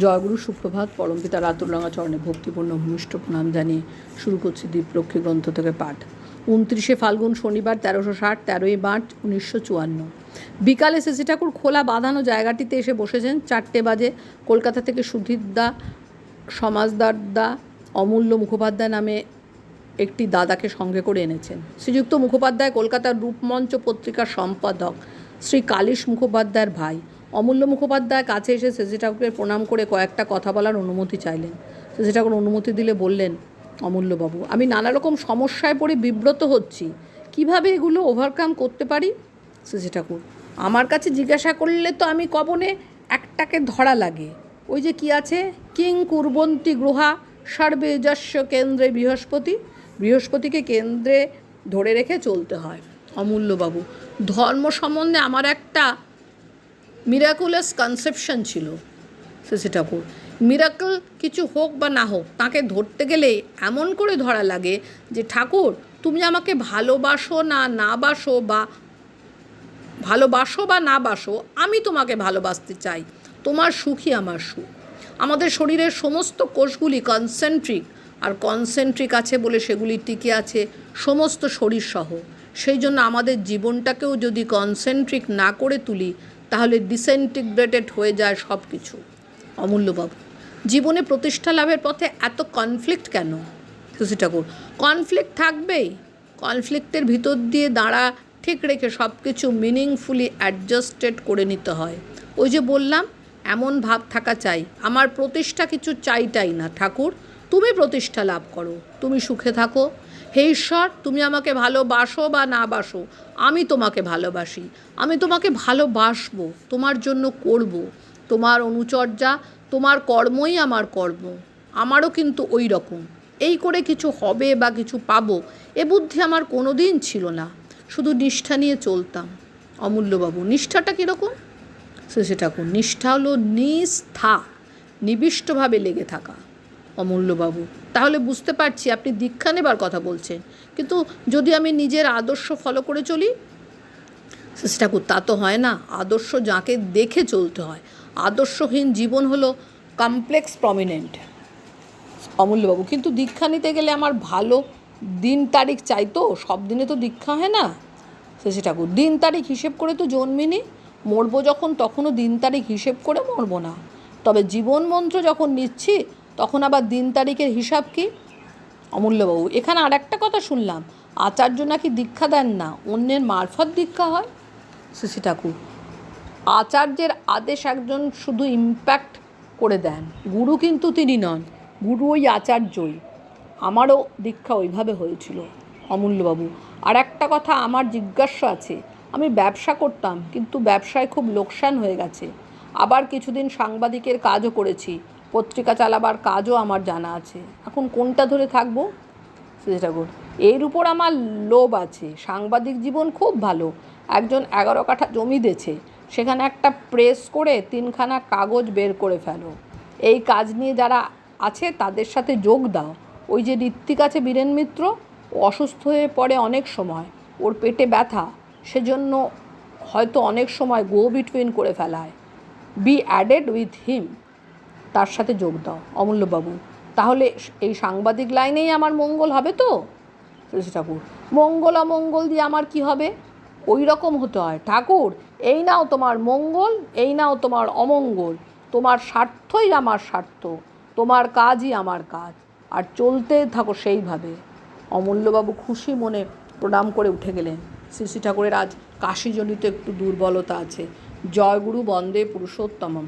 জয়গুরু সুপ্রভাত পরমপিতা রাতুলরাঙা চরণে ভক্তিপূর্ণ ভূমিষ্ঠ প্রণাম জানিয়ে শুরু করছি দীপলক্ষ্মী গ্রন্থ থেকে পাঠ। উনত্রিশে ফাল্গুন শনিবার, তেরোশো ষাট, তেরোই মার্চ, উনিশশো চুয়ান্ন। বিকালে সিসি ঠাকুর খোলা বাঁধানো জায়গাটিতে এসে বসেছেন। চারটে বাজে কলকাতা থেকে সুধীরদা সমাজদার দা অমূল্য মুখোপাধ্যায় নামে একটি দাদাকে সঙ্গে করে এনেছেন। শ্রীযুক্ত মুখোপাধ্যায় কলকাতার রূপমঞ্চ পত্রিকার সম্পাদক শ্রী কালিশ মুখোপাধ্যায়ের ভাই। অমূল্য মুখোপাধ্যায় কাছে এসে সেজে ঠাকুরের প্রণাম করে কয়েকটা কথা বলার অনুমতি চাইলেন। সেজে ঠাকুর অনুমতি দিলে বললেন, অমূল্যবাবু, আমি নানা রকম সমস্যায় পড়ে বিব্রত হচ্ছি। কীভাবে এগুলো ওভারকাম করতে পারি? সেজে ঠাকুর, আমার কাছে জিজ্ঞাসা করলে তো আমি কবনে একটাকে ধরা লাগে। ওই যে কি আছে? কিং কুরবন্তী গ্রহা সর্বে যস্য কেন্দ্রে বৃহস্পতি। বৃহস্পতিকে কেন্দ্রে ধরে রেখে চলতে হয়। অমূল্যবাবু, ধর্ম সম্বন্ধে আমার একটা মিরাকুলাস কনসেপশন ছিল, শশী ঠাকুর। মিরাকল কিছু হোক বা না হোক, তাকে ধরতে গেলে এমন করে ধরা লাগে যে, ঠাকুর, তুমি আমাকে ভালোবাসো না না বাসো বা ভালোবাসো বা না বাসো, আমি তোমাকে ভালোবাসতে চাই। তোমার সুখই আমার সুখ। আমাদের শরীরের সমস্ত কোষগুলি কনসেন্ট্রিক আর কনসেন্ট্রিক আছে বলে সেগুলি টিকে আছে সমস্ত শরীর সহ সেই জন্য আমাদের জীবনটাকেও যদি কনসেন্ট্রিক না করে তুলি তাহলে ডিসেন্টিগ্রেটেড হয়ে যায় সব কিছু অমূল্যবাবু, জীবনে প্রতিষ্ঠা লাভের পথে এত কনফ্লিক্ট কেন? শশী ঠাকুর কনফ্লিক্ট থাকবেই। কনফ্লিক্টের ভিতর দিয়ে দাঁড়া, ঠিক রেখে সব কিছু মিনিংফুলি অ্যাডজাস্টেড করে নিতে হয়। ওই যে বললাম, এমন ভাব থাকা চাই। আমার প্রতিষ্ঠা কিছু চাইটাই না, ঠাকুর। তুমি প্রতিষ্ঠা লাভ করো। তুমি সুখে থাকো। হে ঈশ্বর, তুমি আমাকে ভালোবাসো বা না বাসো, আমি তোমাকে ভালোবাসি। আমি তোমাকে ভালোবাসবো, তোমার জন্য করব। তোমার অনুচর্যা, তোমার কর্মই আমার কর্ম। আমারও কিন্তু ওই রকম। এই করে কিছু হবে বা কিছু পাবো, এ বুদ্ধি আমার কোনো দিন ছিল না। শুধু নিষ্ঠা নিয়ে চলতাম। অমূল্যবাবু, নিষ্ঠাটা কীরকম? শশী ঠাকুর, নিষ্ঠা হলো নিস্থা নিবিষ্টভাবে লেগে থাকা। অমূল্যবাবু তাহলে বুঝতে পারছি আপনি দীক্ষা নেবার কথা বলছেন। কিন্তু যদি আমি নিজের আদর্শ ফলো করে চলি? শশী ঠাকুর তা তো হয় না। আদর্শ যাকে দেখে চলতে হয়। আদর্শহীন জীবন হলো কমপ্লেক্স প্রমিনেন্ট অমূল্যবাবু, কিন্তু দীক্ষা নিতে গেলে আমার ভালো দিন তারিখ চাই তো? সব দিনে তো দীক্ষা হয় না? শশী ঠাকুর দিন তারিখ হিসেব করে তো জন্মিনি মরবো যখন, তখনও দিন তারিখ হিসেব করে মরবো না। তবে জীবন মন্ত্র যখন নিচ্ছি তখন আবার দিন তারিখের হিসাব কি? অমূল্যবাবু এখানে আর একটা কথা শুনলাম। আচার্য নাকি দীক্ষা দেন না অন্যের মারফত দীক্ষা হয়? শশী ঠাকুর। আচার্যের আদেশ একজন শুধু ইম্প্যাক্ট করে দেন গুরু কিন্তু তিনি নন গুরু ওই আচার্যই। আমারও দীক্ষা ওইভাবে হয়েছিল অমূল্যবাবু। আর একটা কথা আমার জিজ্ঞাসা আছে আমি ব্যবসা করতাম কিন্তু ব্যবসায় খুব লোকসান হয়ে গেছে। আবার কিছুদিন সাংবাদিকের কাজও করেছি পত্রিকা চালাবার কাজও আমার জানা আছে। এখন কোনটা ধরে থাকব? সেটা ঠাকুর, এর উপর আমার লোভ আছে। সাংবাদিক জীবন খুব ভালো। একজন এগারো কাঠা জমি দিয়েছে সেখানে একটা প্রেস করে তিনখানা কাগজ বের করে ফেলো। এই কাজ নিয়ে যারা আছে, তাদের সাথে যোগ দাও। ওই যে ঋত্বিক আছে, বীরেন মিত্র অসুস্থ হয়ে পড়ে অনেক সময়। ওর পেটে ব্যথা। সেজন্য হয়তো অনেক সময় গো বিটুইন করে ফেলায়। বি অ্যাডেড উইথ হিম তার সাথে যোগ দাও, অমূল্যবাবু। তাহলে এই সাংবাদিক লাইনেই আমার মঙ্গল হবে তো? তুলসী ঠাকুর, মঙ্গল অমঙ্গল দিয়ে আমার কি হবে? ওই রকম হতে হয়। ঠাকুর, এই নাও তোমার মঙ্গল, এই নাও তোমার অমঙ্গল। তোমার স্বার্থই আমার স্বার্থ, তোমার কাজই আমার কাজ। আর চলতে থাকো সেইভাবে। অমূল্যবাবু খুশি মনে প্রণাম করে উঠে গেলেন। শ্রী ঠাকুরের আজ কাশিজনিত একটু দুর্বলতা আছে। জয়গুরু বন্দে পুরুষোত্তমম।